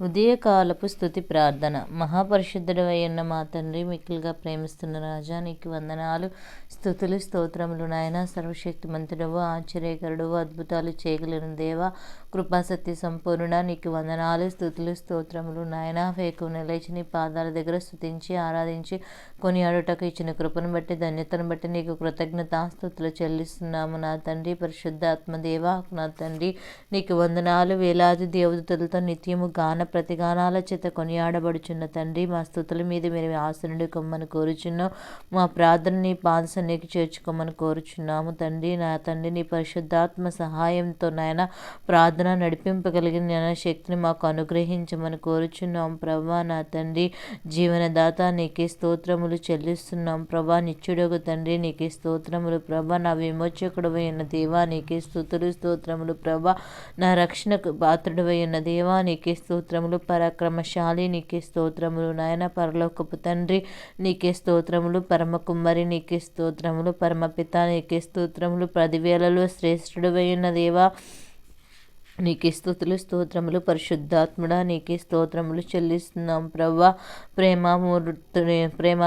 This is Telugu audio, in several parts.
ఉదయకాలపు స్థుతి ప్రార్థన. మహాపరిశుద్ధుడవైన మా తండ్రి మిక్కులుగా ప్రేమిస్తున్న రాజా నీకు వందనాలు స్థుతులు స్తోత్రములు నాయన. సర్వశక్తిమంతుడవు ఆశ్చర్యకరుడు అద్భుతాలు చేయగలిగిన దేవ కృపాసత్య సంపూర్ణ నీకు వందనాలు స్థుతులు స్తోత్రములు నాయన. ఫేకు నిలేచి నీ పాదాల దగ్గర స్థుతించి ఆరాధించి కొని అడుటకు ఇచ్చిన కృపను బట్టి ధన్యతను బట్టి నీకు కృతజ్ఞతాస్థుతులు చెల్లిస్తున్నాము నా తండ్రి పరిశుద్ధాత్మ దేవ. నా తండ్రి నీకు వందనాలు వేలాది దేవదూతలతో నిత్యము గాన ప్రతిగానాల చేత కొనియాడబడుచున్న తండ్రి మా స్థుతుల మీద మీరు ఆసనుడు కొమ్మని కోరుచున్నాం మా ప్రార్థన నీ పాదసన్నికి చేర్చుకోమని కోరుచున్నాము తండ్రి. నా తండ్రి నీ పరిశుద్ధాత్మ సహాయంతో నాయన ప్రార్థన నడిపింపగలిగిన జ్ఞానశక్తిని మాకు అనుగ్రహించమని కోరుచున్నాం. ప్రభా నా తండ్రి జీవనదాత నీకే స్తోత్రములు చెల్లిస్తున్నాం. ప్రభా నిత్యుడగు తండ్రి నీకే స్తోత్రములు. ప్రభా నా విమోచకుడు అయిన దేవా నీకే స్తుతులు స్తోత్రములు. ప్రభా నా రక్షణకు పాత్రుడవై ఉన్న దేవా నీకే స్తోత్రములు. పరాక్రమశాలి నీకే స్తోత్రములు. నాయన పరలోకపు తండ్రి నీకే స్తోత్రములు. పరమ కుమ్మరి నీకే స్తోత్రములు. పరమపిత నీకే స్తోత్రములు. పదివేలలో శ్రేష్ఠుడు అయిన దేవా నీకే స్థుతులు స్తోత్రములు. పరిశుద్ధాత్ముడా నీకే స్తోత్రములు చెల్లిస్తున్నాం ప్రవ్వా ప్రేమ ప్రేమ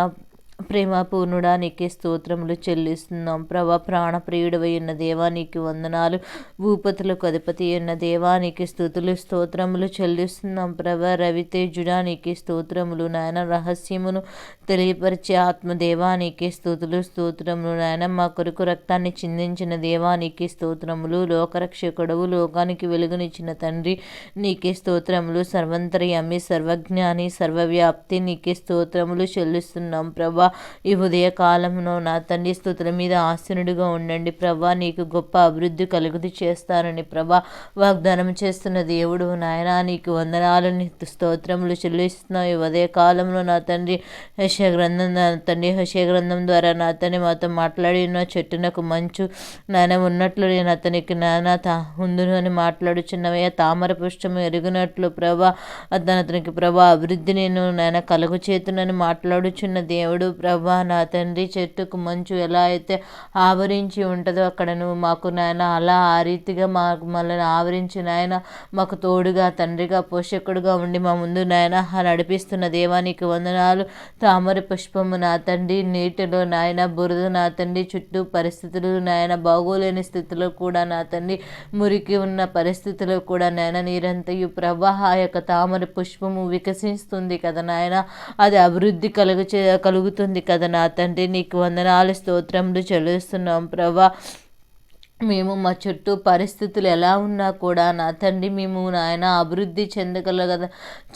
ప్రేమపూర్ణుడా నీకే స్తోత్రములు చెల్లిస్తున్నాం. ప్రభా ప్రాణప్రియుడవై ఉన్న దేవానికి వందనాలు. భూపతులకు అధిపతి ఉన్న దేవానికి స్థుతులు స్తోత్రములు చెల్లిస్తున్నాం. ప్రభా రవితేజుడా నీకే స్తోత్రములు నాయన. రహస్యమును తెలియపరిచే ఆత్మదేవానికి స్తోతులు స్తోత్రములు నాయన. మా కొరకు రక్తాన్ని చిందించిన దేవానికి స్తోత్రములు. లోకరక్షకుడవు లోకానికి వెలుగునిచ్చిన తండ్రి నీకే స్తోత్రములు. సర్వంతర్యామి సర్వజ్ఞాని సర్వవ్యాప్తి నీకే స్తోత్రములు చెల్లిస్తున్నాం. ప్రభా ఈ ఉదయ కాలంలో నా తండ్రి స్థుతుల మీద ఆసనుడిగా ఉండండి ప్రభా. నీకు గొప్ప అభివృద్ధి కలుగుది చేస్తానని ప్రభా వాగ్దానం చేస్తున్న దేవుడు నాయన. నీకు వందనాలని స్తోత్రములు చెల్లిస్తున్నావు. ఈ ఉదయ కాలంలో నా తండ్రి హర్ష గ్రంథం నా తండ్రి హర్ష గ్రంథం ద్వారా నా తండ్రి మాతో మాట్లాడిన చెట్టునకు మంచు నాయన ఉన్నట్లు నేను అతనికి నాయన తా ఉందును అని మాట్లాడుచున్నవయ్యా. తామర పుష్టము ఎరుగునట్లు ప్రభా అతను అతనికి ప్రభా అభివృద్ధి నేను నాయన కలుగు చేతునని మాట్లాడుచున్న దేవుడు ప్రభా నా తండ్రి చెట్టుకు మంచు ఎలా అయితే ఆవరించి ఉంటుందో అక్కడ నువ్వు మాకు నాయన అలా ఆ రీతిగా మాకు మళ్ళీ ఆవరించి నాయన మాకు తోడుగా తండ్రిగా పోషకుడుగా ఉండి మా ముందు నాయన నడిపిస్తున్న దేవానికి వందనాలు. తామర పుష్పము నా తండ్రి నీటిలో నాయన బురద నా తండ్రి చుట్టూ పరిస్థితులు నాయన బాగోలేని స్థితిలో కూడా నా తండ్రి మురికి ఉన్న పరిస్థితిలో కూడా నాయన నీరంతయు ప్రవాహ యొక్క తామర పుష్పము వికసిస్తుంది కదా నాయన. అది అభివృద్ధి కలుగు కలుగుతుంది. కదా నా తండ్రి నీకు వందనాలు స్తోత్రములు చెల్లిస్తున్నాం ప్రభా. మేము మా చుట్టూ పరిస్థితులు ఎలా ఉన్నా కూడా నా తండ్రి మేము నాయన అభివృద్ధి చెందగలగ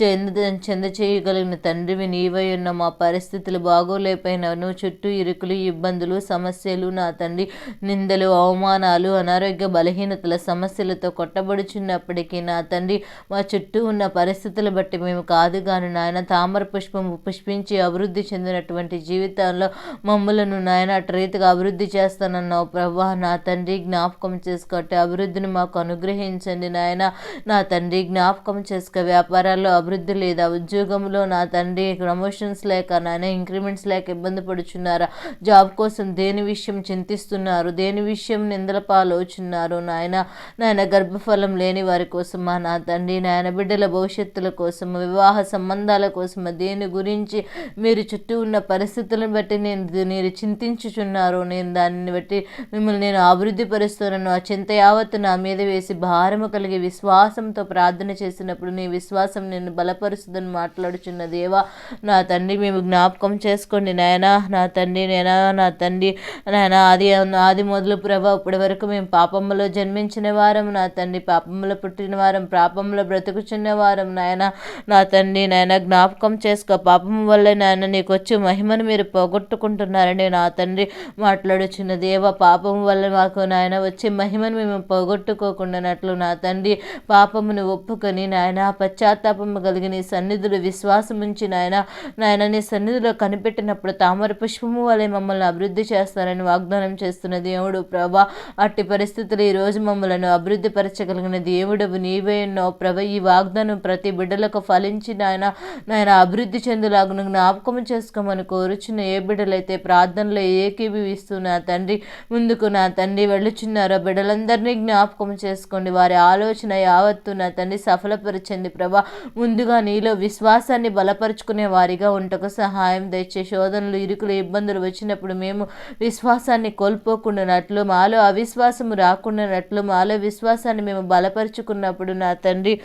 చెంద చెంద చేయగలిగిన తండ్రివి నీవై ఉన్న మా పరిస్థితులు బాగోలేకపోయినాను చుట్టూ ఇరుకులు ఇబ్బందులు సమస్యలు నా తండ్రి నిందలు అవమానాలు అనారోగ్య బలహీనతల సమస్యలతో కొట్టబడుచున్నప్పటికీ నా తండ్రి మా చుట్టూ ఉన్న పరిస్థితులు బట్టి మేము కాదు కానీ నాయన తామర పుష్పము పుష్పించి అభివృద్ధి చెందినటువంటి జీవితాల్లో మమ్మలను నాయన అటు రీతిగా అభివృద్ధి చేస్తానన్నావు. ప్రభా నా తండ్రి జ్ఞాపకం చేసుకోటి అభివృద్ధిని మాకు అనుగ్రహించండి నాయన. నా తండ్రి జ్ఞాపకం చేసుకో. వ్యాపారాల్లో అభివృద్ధి లేదా ఉద్యోగంలో నా తండ్రి ప్రమోషన్స్ లేక నాయన ఇంక్రిమెంట్స్ లేక ఇబ్బంది పడుచున్నారా? జాబ్ కోసం దేని విషయం చింతిస్తున్నారు? దేని విషయం నిందల పాలవుచున్నారు నాయన? నాయన గర్భఫలం లేని వారి కోసం మా నా తండ్రి నాయన బిడ్డల భవిష్యత్తుల కోసం వివాహ సంబంధాల కోసం దేని గురించి మీరు చుట్టూ ఉన్న పరిస్థితులను బట్టి నేను మీరు చింతించుచున్నారు? నేను దానిని బట్టి మిమ్మల్ని నేను అభివృద్ధి పరి పరుస్తున్నాను ఆ చింత యావత్తు నా మీద వేసి భారము కలిగి విశ్వాసంతో ప్రార్థన చేసినప్పుడు నీ విశ్వాసం నేను బలపరుస్తుందని మాట్లాడుచున్న దేవా నా తండ్రి మేము జ్ఞాపకం చేసుకోండి నాయనా నా తండ్రి నేనా నా తండ్రి నాయన ఆది ఆది మొదలు ప్రభా ఇప్పటి వరకు మేము పాపంలో జన్మించిన వారం నా తండ్రి పాపంలో పుట్టిన వారం పాపంలో బ్రతుకుచున్న వారం నాయన నా తండ్రి నాయన జ్ఞాపకం చేసుకో. పాపం వల్ల నాయన నీకు వచ్చి మహిమను మీరు పోగొట్టుకుంటున్నారని నా తండ్రి మాట్లాడుచున్న దేవ పాపం వల్ల మాకు నాయన నాయన వచ్చే మహిమను మేము పోగొట్టుకోకుండానట్లు నా తండ్రి పాపమును ఒప్పుకొని నాయన పశ్చాత్తాపము కలిగి నీ సన్నిధులు విశ్వాసం ఉంచి నాయన నాయన నీ సన్నిధిలో కనిపెట్టినప్పుడు తామర పుష్పము వలె మమ్మల్ని అభివృద్ధి చేస్తారని వాగ్దానం చేస్తున్న దేవుడు ప్రభా. అట్టి పరిస్థితులు ఈరోజు మమ్మలను అభివృద్ధి పరచగలిగిన దేవుడు నీవే ఉన్నావు ప్రభ. ఈ వాగ్దానం ప్రతి బిడ్డలకు ఫలించి నాయన నాయన అభివృద్ధి చెందులాగును జ్ఞాపకం చేసుకోమని కోరుచున్న ఏ బిడ్డలైతే ప్రార్థనలో ఏకీభవిస్తూ నా తండ్రి ముందుకు నా తండ్రి వెళ్ళి కోరుచున్నారో బిడ్డలందరినీ జ్ఞాపకం చేసుకోండి. వారి ఆలోచన యావత్తు నా తండ్రి సఫలపరచండి ప్రభా. ముందుగా నీలో విశ్వాసాన్ని బలపరుచుకునే వారిగా ఉంటకు సహాయం తెచ్చే శోధనలు ఇరుకులు ఇబ్బందులు వచ్చినప్పుడు మేము విశ్వాసాన్ని కోల్పోకుండానట్లు మాలో అవిశ్వాసము రాకుండానట్లు మాలో విశ్వాసాన్ని మేము బలపరుచుకున్నప్పుడు నా తండ్రి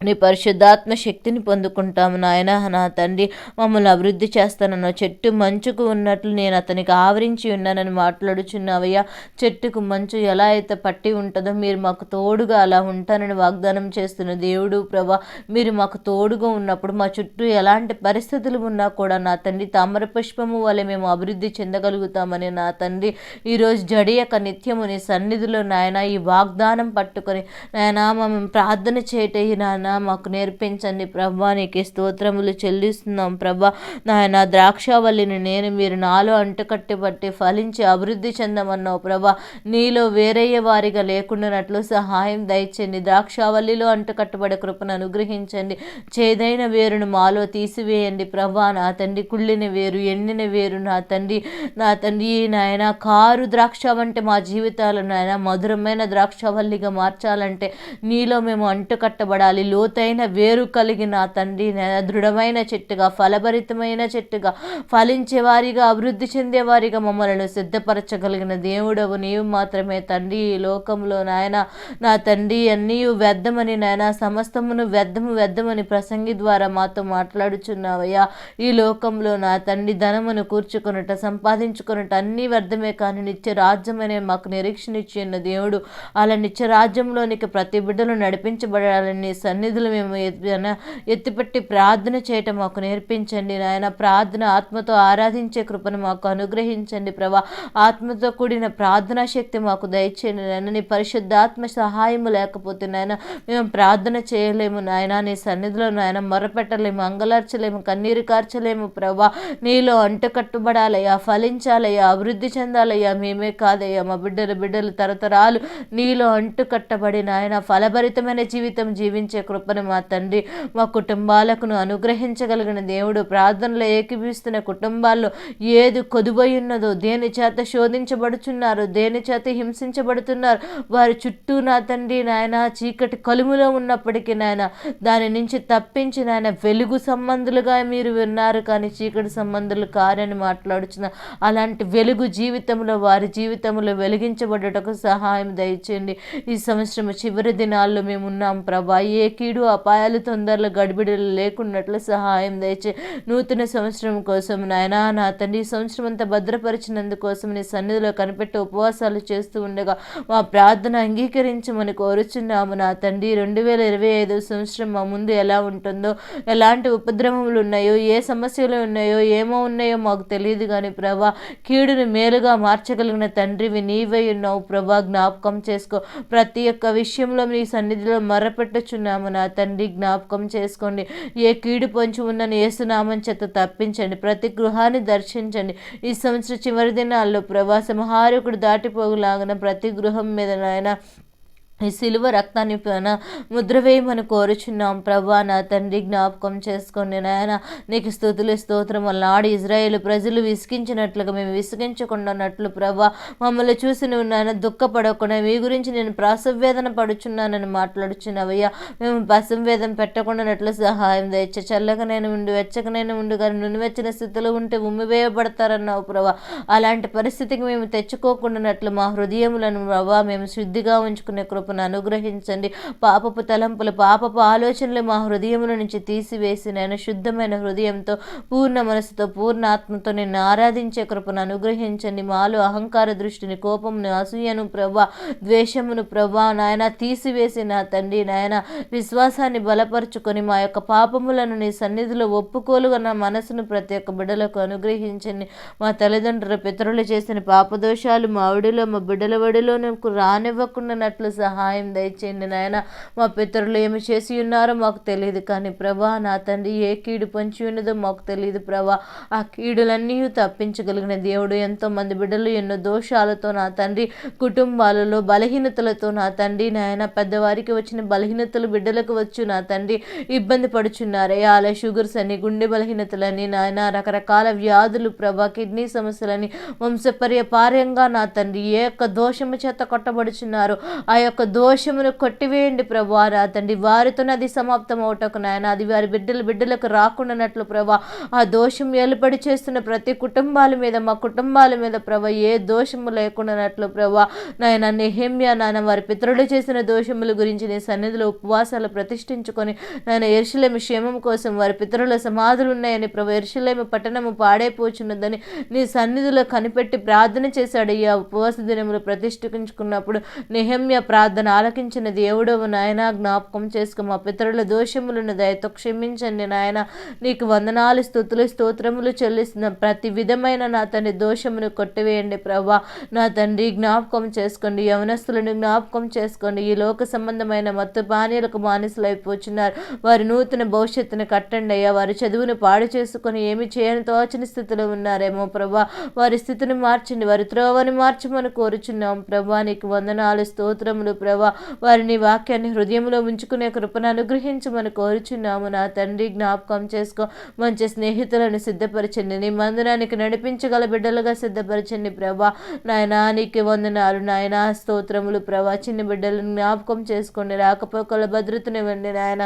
నీ పరిశుద్ధాత్మ శక్తిని పొందుకుంటాము నాయన నా తండ్రి. మమ్మల్ని అభివృద్ధి చేస్తానన్న చెట్టు మంచుకు ఉన్నట్లు నేను అతనికి ఆవరించి ఉన్నానని మాట్లాడుచున్నావయ్యా. చెట్టుకు మంచు ఎలా అయితే పట్టి ఉంటుందో మీరు మాకు తోడుగా అలా ఉంటానని వాగ్దానం చేస్తున్న దేవుడు ప్రభా మీరు మాకు తోడుగా ఉన్నప్పుడు మా చుట్టూ ఎలాంటి పరిస్థితులు ఉన్నా కూడా నా తండ్రి తామర పుష్పము వల్ల మేము అభివృద్ధి చెందగలుగుతామని నా తండ్రి. ఈరోజు జడియక నిత్యము నీ సన్నిధిలో నాయన ఈ వాగ్దానం పట్టుకొని నాయన మేము ప్రార్థన చేయటయ్యి నాయన మాకు నేర్పించండి ప్రభా నీకు స్తోత్రములు చెల్లిస్తున్నాం ప్రభా. నాయన ద్రాక్షావల్లిని నేను మీరు నాలో అంటుకట్టి బట్టి ఫలించి అభివృద్ధి చెందమన్నావు ప్రభా. నీలో వేరయ్యే వారిగా లేకుండానట్లు సహాయం దయచండి ద్రాక్షావల్లిలో అంటుకట్టబడే కృపను అనుగ్రహించండి. చేదైన వేరును మాలో తీసివేయండి ప్రభా. నా తండ్రి కుళ్ళిన వేరు ఎండిన వేరు నా తండ్రి నా తండ్రి నాయన కారు ద్రాక్ష వంటి మా జీవితాలు నాయన మధురమైన ద్రాక్షవల్లిగా మార్చాలంటే నీలో మేము అంటుకట్టబడాలి. లోతైన వేరు కలిగిన తండ్రి దృఢమైన చెట్టుగా ఫలభరితమైన చెట్టుగా ఫలించే వారిగా అభివృద్ధి చెందే వారిగా మమ్మల్ని సిద్ధపరచగలిగిన దేవుడవు నీవు మాత్రమే తండ్రి. ఈ లోకంలో నాయన నా తండ్రి అన్నీ వ్యర్థమని నాయన సమస్తమును వ్యర్థము వ్యర్థమని ప్రసంగి ద్వారా మాతో మాట్లాడుచున్నావయ్యా. ఈ లోకంలో నా తండ్రి ధనమును కూర్చుకొనుట సంపాదించుకొనుట అన్నీ వ్యర్థమే కానీ నిత్య రాజ్యమనే మాకు నిరీక్షణ ఇచ్చిన దేవుడు అలా నిత్య రాజ్యంలోనికి ప్రతి బిడ్డలు నడిపించబడాలని సన్ని సన్నిధులు మేము ఎత్తిపెట్టి ప్రార్థన చేయటం మాకు నేర్పించండి నాయన. ప్రార్థన ఆత్మతో ఆరాధించే కృపను మాకు అనుగ్రహించండి ప్రభా. ఆత్మతో కూడిన ప్రార్థనా శక్తి మాకు దయచేయండి నాయన. నీ పరిశుద్ధాత్మ సహాయము లేకపోతే నాయన మేము ప్రార్థన చేయలేము నాయన. నీ సన్నిధిలో నాయన మొరపెట్టలేము అంగలార్చలేము కన్నీరు కార్చలేము ప్రభా. నీలో అంటుకట్టుబడాలయ్యా ఫలించాలయ్యా అభివృద్ధి చెందాలయ్యా. మేమే కాదయ్యా మా బిడ్డలు బిడ్డలు తరతరాలు నీలో అంటుకట్టబడి నాయన ఫలభరితమైన జీవితం జీవించే కృపను మా తండ్రి మా కుటుంబాలకు అనుగ్రహించగలిగిన దేవుడు ప్రార్థనలో ఏకీభిస్తున్న కుటుంబాల్లో ఏది కొదువై ఉన్నదో దేని చేత శోధించబడుచున్నారు దేని చేత హింసించబడుతున్నారు వారి చుట్టూ నా తండ్రి నాయన చీకటి కలుములో ఉన్నప్పటికీ నాయన దాని నుంచి తప్పించి నాయన వెలుగు సంబంధులుగా మీరు విన్నారు కానీ చీకటి సంబంధులు కారని మాట్లాడుచున్న అలాంటి వెలుగు జీవితంలో వారి జీవితంలో వెలిగించబడటకు సహాయం దయచేయండి. ఈ సంవత్సరం చివరి దినాల్లో మేము ఉన్నాం ప్రభా. ఏకీ కీడు అపాయాలు తొందరలో గడిబిడలు లేకున్నట్లు సహాయం దయచే నూతన సంవత్సరం కోసం నాయన నా తండ్రి సంవత్సరం అంతా భద్రపరిచినందుకోసం నీ సన్నిధిలో కనిపెట్టి ఉపవాసాలు చేస్తూ ఉండగా మా ప్రార్థన అంగీకరించమని కోరుచున్నాము. నా తండ్రి రెండు వేల ఇరవై ఐదు సంవత్సరం మా ముందు ఎలా ఉంటుందో ఎలాంటి ఉపద్రవములు ఉన్నాయో ఏ సమస్యలు ఉన్నాయో ఏమో ఉన్నాయో మాకు తెలియదు కానీ ప్రభా కీడును మేలుగా మార్చగలిగిన తండ్రివి నీవై ఉన్నావు. ప్రభా జ్ఞాపకం చేసుకో. ప్రతి ఒక్క విషయంలో మీ సన్నిధిలో మరపెట్టుచున్నాము. నా తండ్రి జ్ఞాపకం చేసుకోండి. ఏ కీడు పొంచి ఉన్నని ఏసునామం చేత తప్పించండి. ప్రతి గృహాన్ని దర్శించండి. ఈ సంవత్సరం చివరి దినాల్లో ప్రవాసం హారకుడు దాటిపోగులాగిన ప్రతి గృహం మీద నాయన ఈ సిలువ రక్తాన్ని పైన ముద్ర వేయమని కోరుచున్నాం. ప్రభా నా తండ్రి జ్ఞాపకం చేసుకోండి నాయన నీకు స్థుతులు స్తోత్రం నాడు ఇజ్రాయేల్ ప్రజలు విసిగించినట్లుగా మేము విసిగించకుండా ఉన్నట్లు ప్రభా మమ్మల్ని చూసి నువ్వు నాయన దుఃఖపడకుండా మీ గురించి నేను ప్రాసవేదన పడుచున్నానని మాట్లాడుచున్నావయ్యా. మేము పసంవేదన పెట్టకుండానట్లు సహాయం దయచే చల్లకనైనా ఉండు ఉండి వెచ్చకనైనా ఉండు కానీ నునివెచ్చిన స్థితిలో ఉంటే ఉమ్మివేయబడతారన్నావు ప్రభా. అలాంటి పరిస్థితికి మేము తెచ్చుకోకుండానట్లు మా హృదయములను ప్రభా మేము శుద్ధిగా ఉంచుకునే కృప కృపను అనుగ్రహించండి. పాపపు తలంపులు పాపపు ఆలోచనలు మా హృదయముల నుంచి తీసివేసి నేను శుద్ధమైన హృదయంతో పూర్ణ మనసుతో పూర్ణ ఆత్మతో నిన్ను ఆరాధించే కృపను అనుగ్రహించండి. మాలో అహంకార దృష్టిని కోపమును అసూయను ప్రభా ద్వేషమును ప్రభా నాయన తీసివేసి నా తండ్రి నాయన విశ్వాసాన్ని బలపరుచుకొని మా యొక్క పాపములను నీ సన్నిధిలో ఒప్పుకోలుగా నా మనసును ప్రతి ఒక్క బిడ్డలకు అనుగ్రహించండి. మా తల్లిదండ్రుల పితరులు చేసిన పాపదోషాలు మా ఆవిడలో మా బిడ్డల వడిలో నాకు రానివ్వకుండానట్లు సహా సహాయం దయచేయండి నాయన. మా పితరులు ఏమి చేసి ఉన్నారో మాకు తెలియదు కానీ ప్రభా నా తండ్రి ఏ కీడు పొంచి ఉన్నదో మాకు తెలియదు ప్రభా. ఆ కీడులన్నీ తప్పించగలిగిన దేవుడు ఎంతో మంది బిడ్డలు ఎన్నో దోషాలతో నా తండ్రి కుటుంబాలలో బలహీనతలతో నా తండ్రి నాయన పెద్దవారికి వచ్చిన బలహీనతలు బిడ్డలకు వచ్చు నా తండ్రి ఇబ్బంది పడుచున్నారు. అలా షుగర్స్ అని గుండె బలహీనతలని నాయన రకరకాల వ్యాధులు ప్రభా కిడ్నీ సమస్యలని వంశపర్యపార్యంగా నా తండ్రి ఏ యొక్క దోషము చేత కొట్టబడుచున్నారు ఆ యొక్క దోషమును కొట్టివేయండి ప్రభా నా తండ్రి వారితోనే అది సమాప్తం అవటకు నాయన అది వారి బిడ్డల బిడ్డలకు రాకుండానట్లు ప్రభా ఆ దోషం ఏలుబడి చేస్తున్న ప్రతి కుటుంబాల మీద మా కుటుంబాల మీద ప్రభా ఏ దోషము లేకుండానట్లు ప్రభా నాయన నెహమ్య నాయన వారి పితరులు చేసిన దోషముల గురించి నీ సన్నిధిలో ఉపవాసాలు ప్రతిష్ఠించుకొని నాయన ఎరుషలేమి క్షేమం కోసం వారి పితరుల సమాధులు ఉన్నాయని ప్రభా ఎరుషలేమి పట్టణము పాడైపోచున్నదని నీ సన్నిధిలో కనిపెట్టి ప్రార్థన చేశాడు. ఈ ఉపవాస దినములు ప్రతిష్ఠించుకున్నప్పుడు నిహమ్య ప్రార్థన ఆలకించిన దేవుడవు నాయన జ్ఞాపకం చేసుకో. మా పితరుల దోషములను దయతో క్షమించండి నాయన. నీకు వందనాలు స్థుతులు స్తోత్రములు చెల్లిస్తున్న. ప్రతి విధమైన నా తండ్రి దోషమును కొట్టివేయండి ప్రభా. నా తండ్రి జ్ఞాపకం చేసుకోండి. యవనస్తులను జ్ఞాపకం చేసుకోండి. ఈ లోక సంబంధమైన మత్తు పానీయులకు బానిసలైపోతున్నారు వారి నూతన భవిష్యత్తును కట్టండి అయ్యా. వారి చదువును పాడు చేసుకొని ఏమి చేయని తోచని స్థితిలో ఉన్నారేమో ప్రభా. వారి స్థితిని మార్చండి. వారి త్రోవని మార్చమని కోరుచున్నాం. ప్రభా నీకు వందనాలు స్తోత్రములు ప్రభా వారిని వాక్యాన్ని హృదయంలో ఉంచుకునే కృపను అనుగ్రహించమని కోరుచున్నాము. నా తండ్రి జ్ఞాపకం చేసుకో. మంచి స్నేహితులను సిద్ధపరచండి. నీ మందిరానికి నడిపించగల బిడ్డలుగా సిద్ధపరచండి ప్రభా. నాయనా నీకు వందనాలు. నాయనా స్తోత్రములు ప్రభా. చిన్న బిడ్డలను జ్ఞాపకం చేసుకోండి. రాకపోకల భద్రతనివ్వండి నాయన.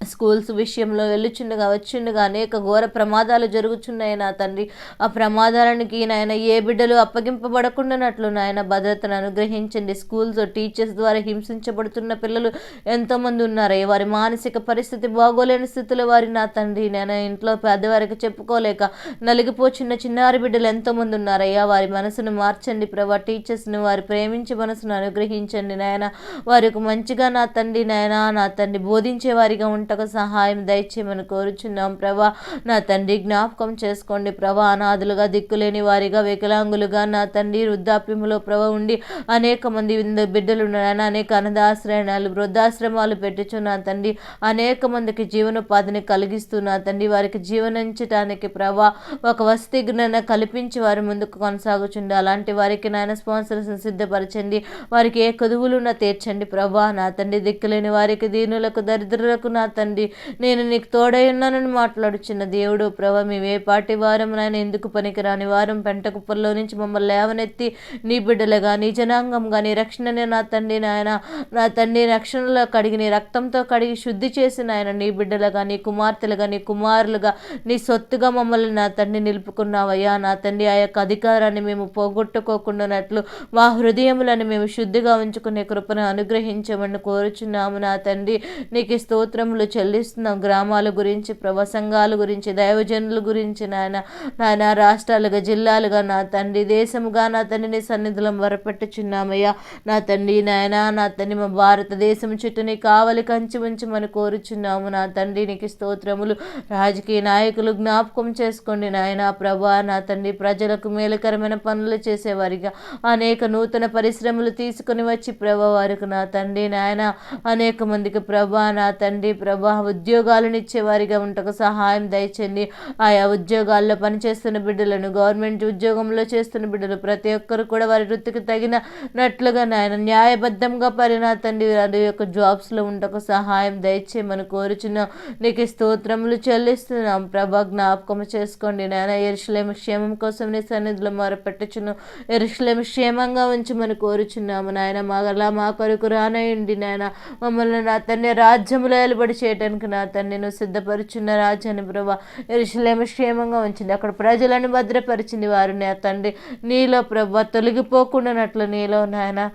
స్కూల్స్ విషయంలో వెళ్ళుచుండగా వచ్చిండగా అనేక ఘోర ప్రమాదాలు జరుగుచున్నాయి నా తండ్రి. ఆ ప్రమాదాలకి నాయన ఏ బిడ్డలు అప్పగింపబడకుండానట్లు నాయన భద్రతను అనుగ్రహించండి. స్కూల్స్ టీచర్స్ ద్వారా హింసించబడుతున్న పిల్లలు ఎంతోమంది ఉన్నారు. వారి మానసిక పరిస్థితి బాగోలేని స్థితిలో వారి నా తండ్రి. నేను ఇంట్లో పెద్దవారికి చెప్పుకోలేక నలిగిపోచున్న చిన్నారి బిడ్డలు ఎంతోమంది ఉన్నారయ్యా వారి మనసును మార్చండి ప్రభా. టీచర్స్ను వారి ప్రేమించి మనసును అనుగ్రహించండి నాయన. వారికి మంచిగా నా తండ్రి నాయన నా తండ్రి బోధించే వారిగా ఉంటకు సహాయం దయచేయమని కోరుచున్నాం ప్రభా. నా తండ్రి జ్ఞాపకం చేసుకోండి ప్రభా. అనాథులుగా దిక్కులేని వారిగా వికలాంగులుగా నా తండ్రి వృద్ధాప్యములో ప్రభ ఉండి అనేక మంది బిడ్డలు ఉన్నాయని అనేక అనాథాశ్రయాలు వృద్ధాశ్రమాలు పెట్టుచు నా తండ్రి అనేక మందికి జీవనోపాధిని కలిగిస్తూ నా తండ్రి వారికి జీవనించటానికి ప్రభా ఒక వసతి జ్ఞాన కల్పించి వారి ముందుకు కొనసాగుచుండి. అలాంటి వారికి నాయన స్పాన్సర్స్ సిద్ధపరచండి. వారికి ఏ కొదువులున్నా తీర్చండి ప్రభా. నా తండ్రి దిక్కులేని వారికి దీనులకు దరిద్రులకు నా తండ్రి నేను నీకు తోడై ఉన్నానని మాట్లాడుచున్న దేవుడు ప్రభ మేము ఏ పాటి వారం నాయన ఎందుకు పనికిరాని వారం? పెంట కుప్పల్లో నుంచి మమ్మల్ని లేవనెత్తి నీ బిడ్డలుగా నీ జనాంగం కానీ రక్షణనే నా తండ్రి నాయన నా తండ్రి రక్షణలో కడిగి నీ రక్తంతో కడిగి శుద్ధి చేసిన ఆయన నీ బిడ్డలుగా నీ కుమార్తెలుగా నీ కుమారులుగా నీ సొత్తుగా మమ్మల్ని నా తండ్రి నిలుపుకున్నావయ్యా. నా తండ్రి ఆ యొక్క అధికారాన్ని మేము పోగొట్టుకోకుండానట్లు మా హృదయములను మేము శుద్ధిగా ఉంచుకునే కృపను అనుగ్రహించమని కోరుచున్నాము నా తండ్రి. నీకు స్తోత్రములు చెల్లిస్తున్నాం. గ్రామాల గురించి ప్రవసంగాల గురించి దైవజనుల గురించి నాయన నాయన రాష్ట్రాలుగా జిల్లాలుగా నా తండ్రి దేశముగా నా తండ్రిని సన్నిధులం వరపెట్టుచున్నామయ్యా నా తండ్రి నాయన నా తండ్రి మా భారతదేశం చుట్టూ నీ కావలి కంచి ఉంచమని కోరుచున్నాము. నా తండ్రి నీకు స్తోత్రములు. రాజకీయ నాయకులు జ్ఞాపకం చేసుకోండి నాయన. ప్రభా నా తండ్రి ప్రజలకు మేలుకరమైన పనులు చేసేవారిగా. అనేక నూతన పరిశ్రమలు తీసుకుని వచ్చి ప్రభా వారికి నా తండ్రి నాయన అనేక మందికి ప్రభా నా తండ్రి ప్రభా ఉద్యోగాలను ఇచ్చేవారిగా ఉంటకు సహాయం దయచండి. ఆయా ఉద్యోగాల్లో పనిచేస్తున్న బిడ్డలను గవర్నమెంట్ ఉద్యోగంలో చేస్తున్న బిడ్డలు ప్రతి ఒక్కరు కూడా వారి వృత్తికి తగినట్లుగా నాయన న్యాయబద్ధంగా పరిణాతండి. వారి యొక్క జాబ్స్లో ఉండకు సహాయం దయచేయమని కోరుచున్నాం. నీకు స్తోత్రములు చెల్లిస్తున్నాం. ప్రభా జ్ఞాపకం చేసుకోండి. నాయన ఎరుషులేమ క్షేమం కోసం నీ సన్నిధిలో మొరపెట్టుచున్నాం. ఎరుషులేమ క్షేమంగా ఉంచమని కోరుచున్నాము. నాయన మగలా మా కొరకు రానయండి నాయన మమ్మల్ని నా తండ్రి రాజ్యములో ఏలుబడి చేయడానికి నా తను నేను సిద్ధపరుచున్న రాజాని ప్రభా ఎరుషులేమ క్షేమంగా ఉంచింది. అక్కడ ప్రజలను భద్రపరిచింది వారు నా తండ్రి. నీలో ప్రభా తొలగిపోకుండానట్లు నీలో నాయన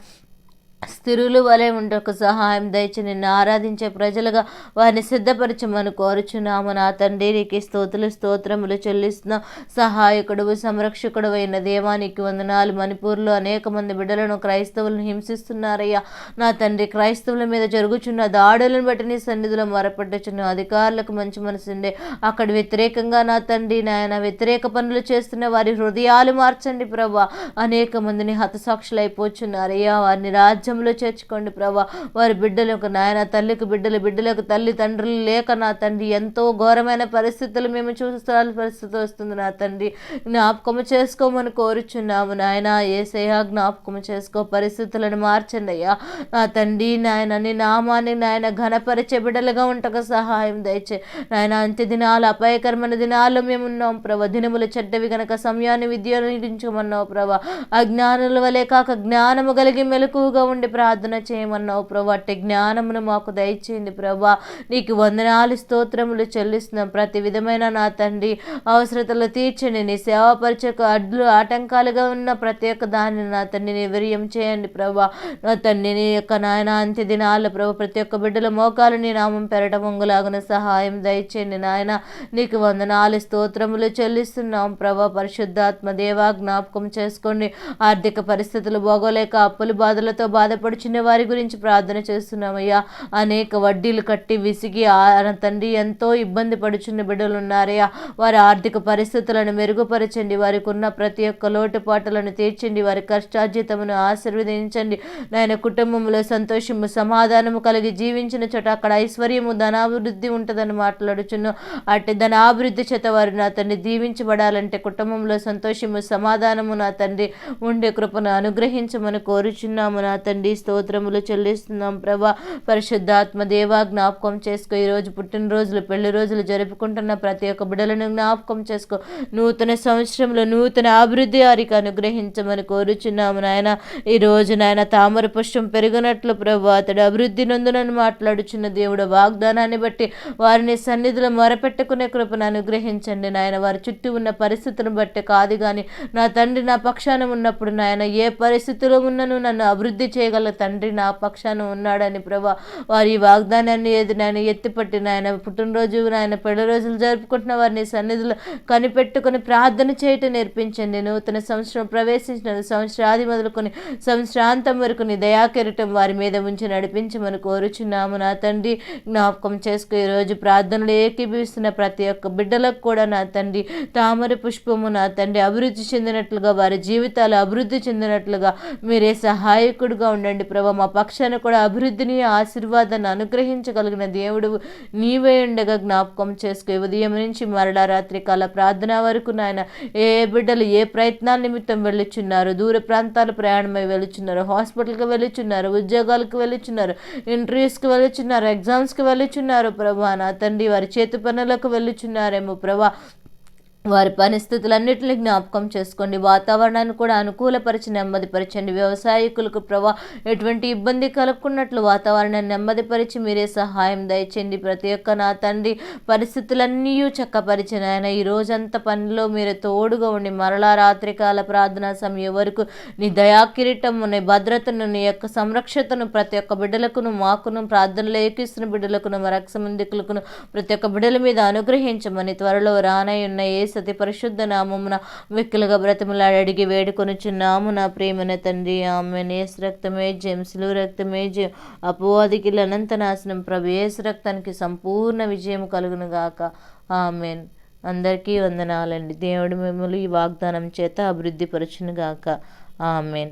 స్థిరులు వలె ఉండకు సహాయం దయచి నిన్ను ఆరాధించే ప్రజలుగా వారిని సిద్ధపరచమని కోరుచున్నాము. నా తండ్రి నీకు స్తోతులు స్తోత్రములు చెల్లిస్తున్న సహాయకుడు సంరక్షకుడు అయిన దేవానికి వందనాలు. మణిపూర్లో అనేక మంది బిడ్డలను క్రైస్తవులను హింసిస్తున్నారయ్యా. నా తండ్రి క్రైస్తవుల మీద జరుగుచున్న దాడులను బట్టి నీ సన్నిధిలో మొరపెట్టుచున్న అధికారులకు మంచి మనసుండే. అక్కడ వ్యతిరేకంగా నా తండ్రి నాయన వ్యతిరేక పనులు చేస్తున్న వారి హృదయాలు మార్చండి ప్రభా. అనేక మందిని హతసాక్షులైపోచున్నారయ్యా. వారిని రాజ్యం రాజ్యంలో చేర్చుకోండి ప్రభా. వారి బిడ్డలకు నాయన తల్లికి బిడ్డలు బిడ్డలకు తల్లి తండ్రులు లేక నా తండ్రి ఎంతో ఘోరమైన పరిస్థితులు మేము చూస్తాల్సిన పరిస్థితి వస్తుంది నా తండ్రి. జ్ఞాపకము చేసుకోమని కోరుచున్నాము నాయన. ఏసయ్యా జ్ఞాపకము చేసుకో పరిస్థితులను మార్చండి అయ్యా. నా తండ్రి నాయన నీ నామాన్ని నాయన ఘనపరిచే బిడ్డలుగా ఉంటకు సహాయం దయచే. నాయన అంత్య దినాలు అపాయకరమైన దినాలు మేము ఉన్నాం ప్రభా. దినములు చెడ్డవి గనక సమయాన్ని విద్యోగించమన్నావు ప్రభా. అజ్ఞానుల వలె కాక జ్ఞానము కలిగి మెలకువగా ఉండి ప్రార్థన చేయమన్నావు ప్రభా. అట్టి జ్ఞానమును మాకు దయచేయండి ప్రభా. నీకు వందనాలు స్తోత్రములు చెల్లిస్తున్నాం. ప్రతి విధమైన నా తండ్రి అవసరతలు తీర్చండి. నీ సేవాపరిచకు అడ్లు ఆటంకాలుగా ఉన్న ప్రతి ఒక్క దాన్ని నా తండ్రి నిర్వీర్యం చేయండి ప్రభా. నా తండ్రి నీ యొక్క నాయన అంత్య దినాల ప్రభు ప్రతి ఒక్క బిడ్డల మోకాలు నీ నామం పెరట మొంగులాగున సహాయం దయచేయండి నాయన. నీకు వందనాలు స్తోత్రములు చెల్లిస్తున్నాం ప్రభా. పరిశుద్ధాత్మ దేవా జ్ఞాపకం చేసుకోండి. ఆర్థిక పరిస్థితులు బాగోలేక అప్పులు బాధలతో బాధ బాధపడుచున్న వారి గురించి ప్రార్థన చేస్తున్నామయ్యా. అనేక వడ్డీలు కట్టి విసిగి తండ్రి ఎంతో ఇబ్బంది పడుచున్న బిడ్డలు ఉన్నారయ్యా వారి ఆర్థిక పరిస్థితులను మెరుగుపరచండి. వారికి ఉన్న ప్రతి ఒక్క లోటుపాట్లను తీర్చండి. వారి కష్టార్జితమును ఆశీర్వదించండి. నాయన కుటుంబంలో సంతోషము సమాధానము కలిగి జీవించిన చోట అక్కడ ఐశ్వర్యము ధనాభివృద్ధి ఉంటుందని మాట్లాడుచున్నాం అట్టి ధనాభివృద్ధి చేత వారు నా తండ్రి దీవించబడాలంటే కుటుంబంలో సంతోషము సమాధానము నా తండ్రి ఉండే కృపను అనుగ్రహించమని కోరుచున్నాము. నా తండ్రి స్తోత్రములు చెల్లిస్తున్నాం ప్రభా. పరిశుద్దాత్మదేవా జ్ఞాపకం చేసుకో. ఈరోజు పుట్టినరోజులు పెళ్ళి రోజులు జరుపుకుంటున్న ప్రతి ఒక్క బిడలను జ్ఞాపకం చేసుకో. నూతన సంవత్సరంలో నూతన అభివృద్ధి వారికి అనుగ్రహించమని కోరుచున్నాము నాయన. ఈ రోజు నాయన తామర పుష్పం పెరిగినట్లు ప్రభు అతడు అభివృద్ధి నందునని మాట్లాడుచున్న దేవుడు వాగ్దానాన్ని బట్టి వారిని సన్నిధిలో మొరపెట్టుకునే కృపను అనుగ్రహించండి నాయన. వారి చుట్టూ ఉన్న పరిస్థితులను బట్టి కాదు కానీ నా తండ్రి నా పక్షాన ఉన్నప్పుడు నాయన ఏ పరిస్థితిలో ఉన్నను నన్ను అభివృద్ధి చేయగల తండ్రి నా పక్షాన ఉన్నాడని ప్రభా. వారి వాగ్దానాన్ని ఏది నాయన ఎత్తిపట్టిన ఆయన పుట్టినరోజు నాయన పెళ్ళి రోజులు జరుపుకుంటున్న వారిని సన్నిధిలో కనిపెట్టుకుని ప్రార్థన చేయటం నేర్పించండి. నూతన సంవత్సరం ప్రవేశించిన సంవత్సరాది మొదలుకొని సంవత్సరాంతం వరకు నీ దయాకెరటం వారి మీద ఉంచి నడిపించమని కోరుచున్నాము. నా తండ్రి జ్ఞాపకం చేసుకు ఈరోజు ప్రార్థనలు ఏకీభవిస్తున్న ప్రతి ఒక్క బిడ్డలకు కూడా నా తండ్రి తామర పుష్పము నా తండ్రి అభివృద్ధి చెందినట్లుగా వారి జీవితాలు అభివృద్ధి చెందినట్లుగా మీరే సహాయకుడుగా ఉండండి ప్రభా. మా పక్షాన కూడా అభివృద్ధిని ఆశీర్వాదాన్ని అనుగ్రహించగలిగిన దేవుడు నీవే ఉండగా జ్ఞాపకం చేసుకో. ఉదయం నుంచి మరలా రాత్రి కాల ప్రార్థన వరకు నాయన ఏ బిడ్డలు ఏ ప్రయత్నాల నిమిత్తం వెళ్ళుచున్నారు? దూర ప్రాంతాలు ప్రయాణమై వెళ్ళుచున్నారు? హాస్పిటల్కి వెళ్ళుచున్నారు? ఉద్యోగాలకు వెళ్ళుచున్నారు? ఇంటర్వ్యూస్కి వెళ్ళుచున్నారు? ఎగ్జామ్స్కి వెళ్ళుచున్నారు? ప్రభా నా తండ్రి వారి చేతి పనులకు వెళ్ళుచున్నారేమో ప్రభా. వారి పరిస్థితులన్నింటినీ జ్ఞాపకం చేసుకోండి. వాతావరణాన్ని కూడా అనుకూలపరిచి నెమ్మదిపరచండి. వ్యవసాయకులకు ప్రభా ఎటువంటి ఇబ్బంది కలుపుకున్నట్లు వాతావరణాన్ని నెమ్మదిపరిచి మీరే సహాయం దయచేయండి. ప్రతి ఒక్క నా తండ్రి పరిస్థితులన్నీ చక్కపరిచిన ఆయన. ఈ రోజంతా పనిలో మీరు తోడుగా ఉండి మరలా రాత్రికాల ప్రార్థనా సమయం వరకు నీ దయాకిరీటము నీ భద్రతను నీ యొక్క సంరక్షతను ప్రతి ఒక్క బిడ్డలకును మాకును ప్రార్థనలు ఏకిస్తున్న బిడ్డలకును మరక్షమందికులకును ప్రతి ఒక్క బిడ్డల మీద అనుగ్రహించమని త్వరలో రానై ఉన్న ఏ సతి పరిశుద్ధ నామమున మిక్కులుగా బ్రతిమలాడి అడిగి వేడుకొనుచున్నాము నా ప్రేమన తండ్రి. ఆమె నేస్ రక్తమే జెమ్స్లు రక్తమే జె అపోవాదికి అనంత నాశనం. ప్రవేశ రక్తానికి సంపూర్ణ విజయం కలుగును గాక. ఆమెన్. అందరికీ వందనాలండి. దేవుడు మిమ్మల్ని ఈ వాగ్దానం చేత అభివృద్ధి పరచును గాక. ఆమెన్.